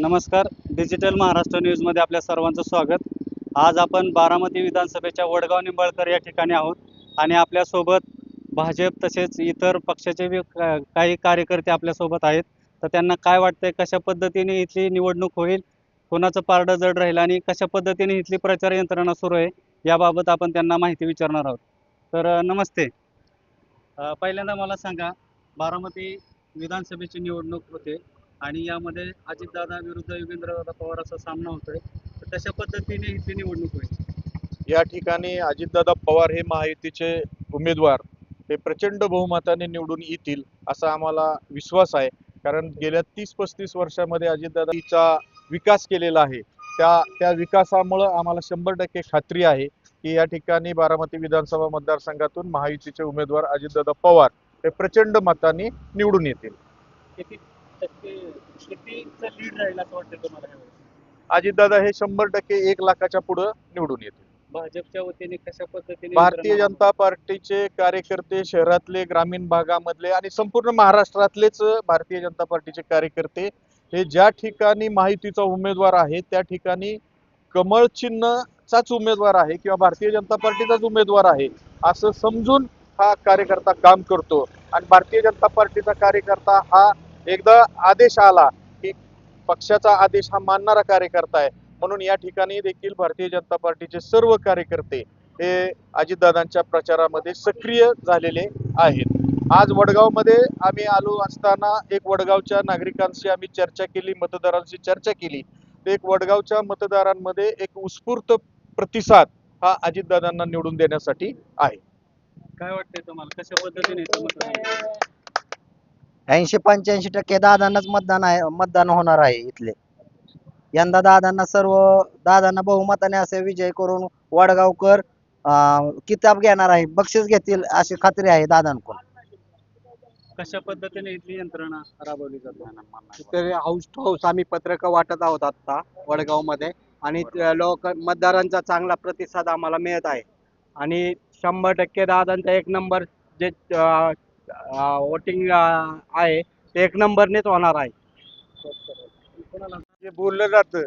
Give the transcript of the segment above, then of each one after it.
नमस्कार. डिजिटल महाराष्ट्र न्यूजमध्ये आपल्या सर्वांचं स्वागत. आज आपण बारामती विधानसभेच्या वडगाव निंबाळकर या ठिकाणी आहोत आणि आपल्यासोबत भाजप तसेच इतर पक्षाचे बी काही कार्यकर्ते आपल्यासोबत आहेत. तर त्यांना काय वाटतंय कशा पद्धतीने इथली निवडणूक होईल कोणाचं पारडं जड राहील आणि कशा पद्धतीने इथली प्रचार यंत्रणा सुरू आहे याबाबत आपण त्यांना माहिती विचारणार आहोत. तर नमस्ते. पहिल्यांदा मला सांगा बारामती विधानसभेची निवडणूक होते. आणि यामध्ये अजितदादा विरुद्ध योगेंद्रदादा पवार असा सामना होतोय. तर तशा पद्धतीने इथली निवडणूक होईल. या ठिकाणी अजितदादा पवार हे महायुतीचे उमेदवार. हे प्रचंड बहुमताने निवडून येतील असा आम्हाला विश्वास आहे. कारण गेल्या तीस पस्तीस वर्षामध्ये अजितदादाचा विकास केलेला आहे. त्या त्या विकासामुळं आम्हाला शंभर टक्के खात्री आहे की या ठिकाणी बारामती विधानसभा मतदारसंघातून महायुतीचे उमेदवार अजितदादा पवार हे प्रचंड मताने निवडून येतील. किती टक्के कितीचं लीड राहील असं वाटतं तुम्हाला यावेळेस? अजितदादा हे शंभर टक्के एक लाखाच्या पुढं निवडून येतील. भाजपच्या वतीने कशा पद्धतीने भारतीय जनता पार्टीचे कार्यकर्ते शहरातले ग्रामीण भागामधले आणि संपूर्ण महाराष्ट्रातलेच भारतीय जनता पार्टीचे कार्यकर्ते हे ज्या ठिकाणी माहितीचा उमेदवार आहे त्या ठिकाणी कमळ चिन्हचाच उमेदवार आहे किंवा भारतीय जनता पार्टीचाच उमेदवार आहे असं समजून हा कार्यकर्ता काम करतो. आणि भारतीय जनता पार्टीचा कार्यकर्ता हा एकदा आदेश आला की पक्षाचा आदेश हा मानणारा कार्यकर्ता आहे. म्हणून या ठिकाणी देखील भारतीय जनता पार्टीचे सर्व कार्यकर्ते हे अजितदादांच्या प्रचारामध्ये सक्रिय झालेले आहेत. आज वडगावमध्ये आम्ही आलो असताना एक वडगावच्या नागरिकांशी आम्ही चर्चा केली मतदारांशी चर्चा केली. तर एक वडगावच्या मतदारांमध्ये एक उत्स्फूर्त प्रतिसाद हा अजितदादांना निवडून देण्यासाठी आहे. काय वाटतंय तुम्हाला? कशा पद्धतीने ऐंशी पंच्याऐंशी टक्के दादांनाच मतदान आहे मतदान होणार आहे इथले. यंदा दादांना सर्व दादांना बहुमताने असे विजय करून वडगावकर अं, किताब घेणार आहे बक्षीस घेतील अशी खात्री आहे दादांकडून. कशा पद्धतीने इथली यंत्रणा राबवली जाते? तर हाऊस टू हाऊस आम्ही पत्रकं वाटत आहोत आता वडगावमध्ये. आणि त- लोक मतदारांचा चांगला प्रतिसाद आम्हाला मिळत आहे. आणि शंभर टक्के दादांचा एक नंबर जे वोटिंग आहे. ते एक नंबरनेच होणार आहे. जे बोललं जातं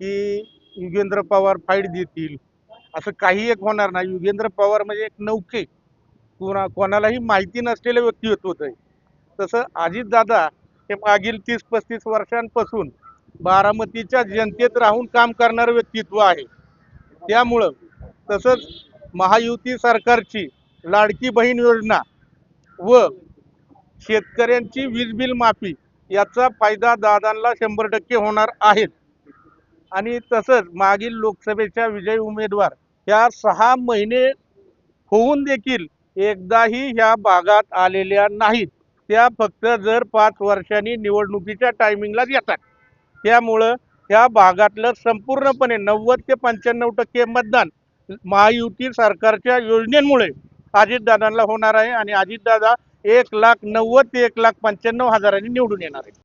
की युगेंद्र पवार फाईट देतील असं काही एक होणार नाही. युगेंद्र पवार म्हणजे एक नौके. कोणा कोणालाही माहिती नसलेलं व्यक्तित्व होतं तसं अजितदादा हे मागील तीस पस्तीस वर्षांपासून बारामतीच्या जनतेत राहून काम करणारं व्यक्तित्व आहे. त्यामुळं तसंच महायुती सरकारची लाडकी बहीण योजना व शेतकऱ्यांची वीज बिल माफी याचा फायदा दादांना शंभर टक्के होणार आहेत आणि तसंच मागील लोकसभेच्या विजयी उमेदवार ह्या सहा महिने होऊन देखील एकदाही ह्या भागात आलेल्या नाहीत. त्या फक्त जर पाच वर्षांनी निवडणुकीच्या टायमिंगलाच येतात. त्यामुळं ह्या भागातलं संपूर्णपणे नव्वद ते पंच्याण्णव टक्के मतदान महायुती सरकारच्या योजनेमुळे अजितदादांना होणार आहे आणि अजितदादा एक लाख नव्वद ते एक लाख पंच्याण्णव हजारांनी निवडून येणार आहे.